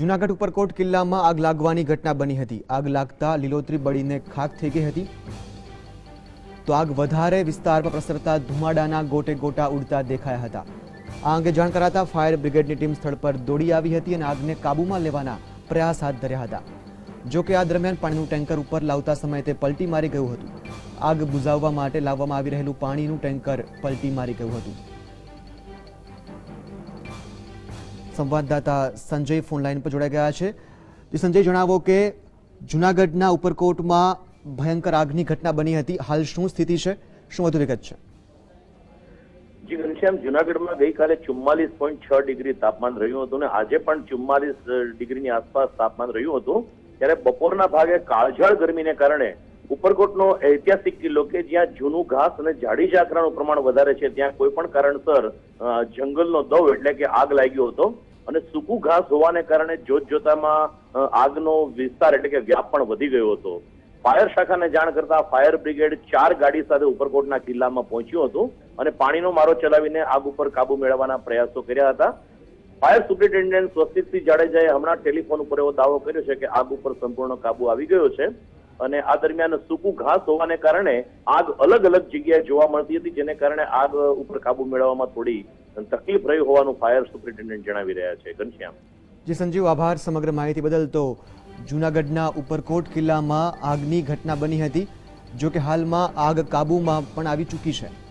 જૂનાગઢ ઉપરકોટ કિલ્લામાં આગ લાગવાની ઘટના બની હતી. આગ લાગતા લીલોતરી બળીને ખાખ થઈ ગઈ હતી. તો આગ વધારે વિસ્તારમાં પ્રસરતા ધુમાડાના ગોટે ગોટા ઉડતા દેખાયા હતા. આ અંગે જાણ કરાતા ફાયર બ્રિગેડની ટીમ સ્થળ પર દોડી આવી હતી અને આગને કાબૂમાં લેવાના પ્રયાસ હાથ ધર્યા હતા. જો કે આ દરમિયાન પાણીનું ટેન્કર ઉપર લાવતા સમયે તે પલટી મારી ગયું હતું. આગ બુઝાવવા માટે લાવવામાં આવી રહેલું પાણીનું ટેન્કર પલટી મારી ગયું હતું. સંવાદદાતા સંજય ફોન લાઈન પર જોડાઈ ગયા છે. સંજય, જણાવો કે જુનાગઢના ઉપરકોટમાં ભયંકર આગની ઘટના બની હતી. હાલ શું સ્થિતિ છે? શું વધુ વિગત છે? જી ઘનશ્યામ જુનાગઢમાં ગઈકાલે ચુમ્માલીસ પોઈન્ટ છ ડિગ્રી તાપમાન રહ્યું હતું અને આજે પણ ચુમ્માલીસ ડિગ્રીની આસપાસ તાપમાન રહ્યું હતું. ત્યારે બપોરના ભાગે કાળઝાળ ગરમીને કારણે ઉપરકોટનો ઐતિહાસિક કિલ્લો કે જ્યાં જૂનું ઘાસ અને જાડી ઝાકરાનું પ્રમાણ વધારે છે, ત્યાં કોઈ પણ કારણસર જંગલનો દવ એટલે કે આગ લાગ્યો હતો. અને સૂકું ઘાસ હોવાને કારણે જોત જોતામાં આગનો વિસ્તાર એટલે કે વ્યાપ પણ વધી ગયો હતો. ફાયર શાખાને જાણ કરતા ફાયર બ્રિગેડ ચાર ગાડી સાથે ઉપરકોટના કિલ્લામાં પહોંચ્યું હતું અને પાણીનો મારો ચલાવીને આગ ઉપર કાબુ મેળવવાના પ્રયાસો કર્યા હતા. ફાયર સુપ્રિન્ટેન્ડન્ટ સ્વસ્તિકસિંહ જાડેજાએ હમણાં ટેલિફોન ઉપર એવો દાવો કર્યો છે કે આગ ઉપર સંપૂર્ણ કાબુ આવી ગયો છે અને આ દરમિયાન સૂકું ઘાસ હોવાને કારણે આગ અલગ અલગ જગ્યાએ જોવા મળતી હતી, જેને કારણે આગ ઉપર કાબુ મેળવવામાં થોડી તકલીફ રહી હોવાનું ફાયર સુપ્રિન્ટેન્ડન્ટ જણાવી રહ્યા છે. ઘનશ્યામ. જી સંજીવ, આભાર સમગ્ર માહિતી બદલ. તો જૂનાગઢના ઉપરકોટ કિલ્લામાં આગની ઘટના બની હતી જો કે હાલમાં આગ કાબૂમાં પણ આવી ચૂકી છે.